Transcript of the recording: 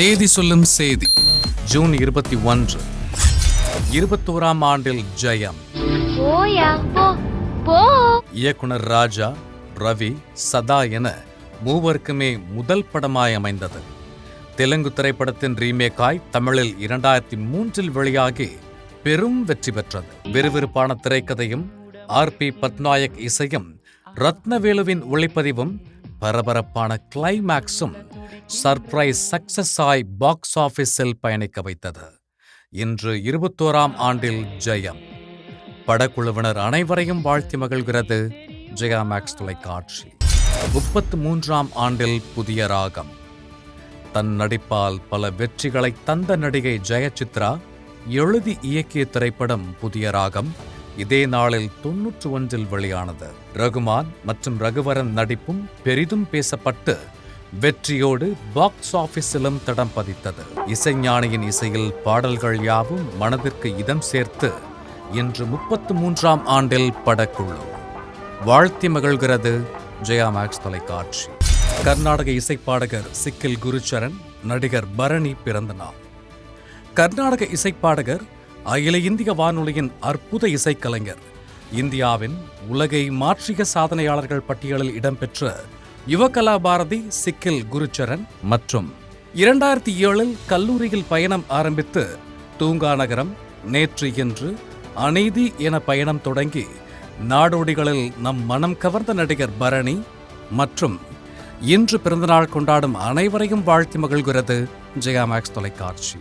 தேதி சொல்லும் செய்தி. ஜூன் இருபத்தி ஒன்று. இருபத்தோராம் ஆண்டில் ஜெயம். இயக்குனர் ராஜா ரவி சதா என மூவருக்குமே முதல் படமாய் அமைந்தது. தெலுங்கு திரைப்படத்தின் ரீமேக்காய் தமிழில் இரண்டாயிரத்தி மூன்றில் வெளியாகி பெரும் வெற்றி பெற்றது. விறுவிறுப்பான திரைக்கதையும் ஆர் பி பட்நாயக் இசையும் ரத்னவேலுவின் ஒளிப்பதிவும் பரபரப்பான கிளைமேக்ஸும் சர்ப்ரைஸ் சக்சஸ் ஆய் பாக்ஸ் ஆஃபீஸில் பயணிக்க வைத்தது. இன்று இருபத்தோராம் ஆண்டில் ஜெயம். படக்குழுவினர் அனைவரையும் வாழ்த்தி மகிழ்கிறது ஜெயா மேக்ஸ் தொலைக்காட்சி. முப்பத்து மூன்றாம் ஆண்டில் புதிய ராகம். தன் நடிப்பால் பல வெற்றிகளை தந்த நடிகை ஜெயசித்ரா எழுதி இயக்கிய திரைப்படம் புதிய ராகம் இதே நாளில் தொன்னூற்று ஒன்றில் வெளியானது. ரகுமான் மற்றும் ரகுவரன் நடிப்பும் பெரிதும் பேசப்பட்டு வெற்றியோடு பாக்ஸ் ஆபீஸிலும் தடம் பதித்தது. இசைஞானியின் இசையில் பாடல்கள் யாவும் மனதிற்கு இதம் சேர்த்து இன்று முப்பத்து மூன்றாம் ஆண்டில் படக்குழு. வாழ்த்தி மகிழ்கிறது ஜெயா மேக்ஸ் தொலைக்காட்சி. கர்நாடக இசைப்பாடகர் சிக்கில் குருச்சரன் நடிகர் பரணி பிறந்த நாள் கர்நாடக இசைப்பாடகர் அகில இந்திய வானொலியின் அற்புத இசைக்கலைஞர் இந்தியாவின் உலகை மாற்றிய சாதனையாளர்கள் பட்டியலில் இடம்பெற்ற யுவகலா பாரதி சிக்கில் குருச்சரன் மற்றும் இரண்டாயிரத்தி ஏழில் கல்லூரியில் பயணம் ஆரம்பித்து தூங்கா நகரம் நேற்று இன்று அநீதி என பயணம் தொடங்கி நாடோடிகளில் நம் மனம் கவர்ந்த நடிகர் பரணி மற்றும் இன்று பிறந்தநாள் கொண்டாடும் அனைவரையும் வாழ்த்தி மகிழ்கிறது ஜெயா மேக்ஸ் தொலைக்காட்சி.